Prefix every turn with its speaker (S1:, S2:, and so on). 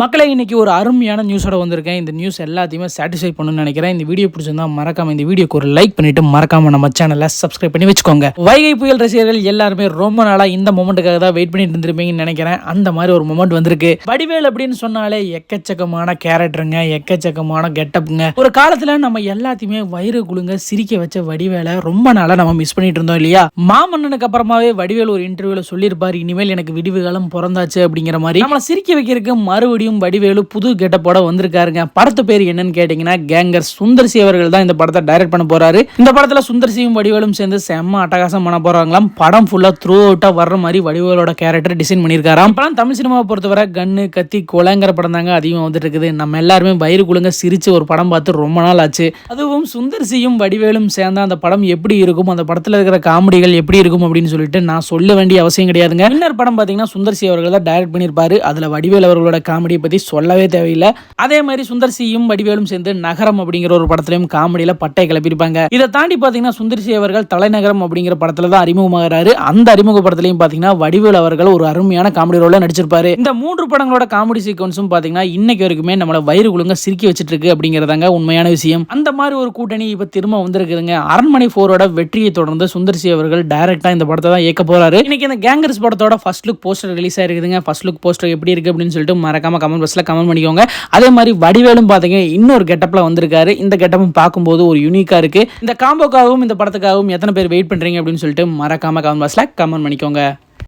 S1: மக்களை இன்னைக்கு ஒரு அருமையான நியூஸோட வந்திருக்கேன். இந்த நியூஸ் எல்லாத்தையுமே சாட்டிஸ்ஃபை பண்ணணும்னு நினைக்கிறேன். இந்த வீடியோ பிடிச்சிருந்தா மறக்காம இந்த வீடியோக்கு ஒரு லைக் பண்ணிட்டு மறக்காம நம்ம சேனலை சப்ஸ்கிரைப் பண்ணி வச்சுக்கோங்க. வைகை புயல் ரசிகர்கள் எல்லாருமே ரொம்ப நாளா இந்த மொமெண்ட்டுக்காக தான் வெயிட் பண்ணிட்டு இருந்திருப்பீங்கன்னு நினைக்கிறேன். அந்த மாதிரி ஒரு மொமெண்ட் வந்திருக்கு. வடிவேல் அப்படின்னு சொன்னாலே எக்கச்சக்கமான கேரக்டருங்க எக்கச்சக்கமான கெட்டப்புங்க ஒரு காலத்துல நம்ம எல்லாத்தையுமே வயிறு குழுங்க சிரிக்க வச்ச வடிவேலை ரொம்ப நாளா நம்ம மிஸ் பண்ணிட்டு இருந்தோம் இல்லையா? மாமன்னனுக்கு அப்புறமாவே வடிவேல் ஒரு இன்டர்வியூல சொல்லியிருப்பாரு இனிமேல் எனக்கு விடிவு காலம் பிறந்தாச்சு அப்படிங்கிற மாதிரி. நம்மளை சிரிக்க வைக்கிறதுக்கு மறுபடியும் வடிவேலு புது கெட்டப்போட வந்திருக்காருங்க. படத்து பேர் என்னன்னு கேட்டீங்கன்னா கேங்கர் சுந்தர்சி அவர்கள் தான் இந்த படத்தை டைரக்ட் பண்ண போறாரு. இந்த படத்துல சுந்தர்சியும் வடிவேலும் சேர்ந்து செம்ம அட்டகாசம் பண்ண போறாங்களாம். படம் ஃபுல்லா த்ரூ அவுட்டா வர்ற மாதிரி வடிவேலோட கேரக்டர் டிசைன் பண்ணியிருக்காராம். அப்பெல்லாம் தமிழ் சினிமாவை பொறுத்தவரை கண்ணு கத்தி கொலைங்கிற படம் தாங்க அதிகம் வந்துட்டு இருக்குது. நம்ம எல்லாருமே வயிறு குழுங்க சிரிச்சு ஒரு படம் பார்த்து ரொம்ப நாள் ஆச்சு. அதுவும் சுந்தர்சியும் வடிவேலும் சேர்ந்த அந்த படம் எப்படி இருக்கும் அந்த படத்துல இருக்கிற காமெடிகள் எப்படி இருக்கும் அப்படின்னு சொல்லிட்டு நான் சொல்ல வேண்டிய அவசியம் கிடையாதுங்க. இன்னொரு படம் பார்த்தீங்கன்னா சுந்தர்சி அவர்கள் தான் டைரக்ட் பண்ணியிருப்பாரு. அதுல வடிவேல் அவர்களோட காமெடி காமெடியை பற்றி சொல்லவே தேவையில்லை. அதே மாதிரி சுந்தர் சியும் வடிவேலும் சேர்ந்து நகரம் அப்படிங்கிற ஒரு படத்துலயும் காமெடியில பட்டை கிளப்பியிருப்பாங்க. இதை தாண்டி பார்த்தீங்கன்னா சுந்தர் சி அவர்கள் தலைநகரம் அப்படிங்கிற படத்தில் தான் அறிமுகமாகிறாரு. அந்த அறிமுக படத்துலயும் பார்த்தீங்கன்னா வடிவேல் அவர்கள் ஒரு அருமையான காமெடி ரோல நடிச்சிருப்பாரு. இந்த மூன்று படங்களோட காமெடி சீக்வன்ஸும் பார்த்தீங்கன்னா இன்னைக்கு வரைக்குமே நம்மளை வயிறு குழுங்க சிரிக்கி வச்சுட்டு இருக்கு அப்படிங்கிறதாங்க உண்மையான விஷயம். அந்த மாதிரி ஒரு கூட்டணி இப்போ திரும்ப வந்திருக்குதுங்க. அரண்மனை போரோட வெற்றியை தொடர்ந்து சுந்தர் சி அவர்கள் டைரக்டா இந்த படத்தை தான் இயக்க போறாரு. இன்னைக்கு இந்த கேங்கர்ஸ் படத்தோட ஃபர்ஸ்ட் லுக் போஸ்டர் ரிலீஸ் ஆயிருக்குதுங்க. ஃபர்ஸ்ட் லுக் போஸ்டர் எப்படி இருக்கு அப்படின்னு சொல்லிட்டு மறக்காம கமெண்ட் பாக்ஸில் கமெண்ட் பண்ணிக்கோங்க. அதே மாதிரி வடிவேலும் பார்த்தீங்கன்னா இன்னொரு கெட்டப்ல வந்திருக்காரு. இந்த கெட்டப்பும் பார்க்கும்போது ஒரு யூனிக்காக இருக்கு. இந்த காம்போக்காகவும் இந்த படத்துக்காகவும் எத்தனை பேர் வெயிட் பண்றீங்க அப்படின்னு சொல்லிட்டு மறக்காம கமெண்ட் பாக்ஸில் கமெண்ட் பண்ணிக்கோங்க.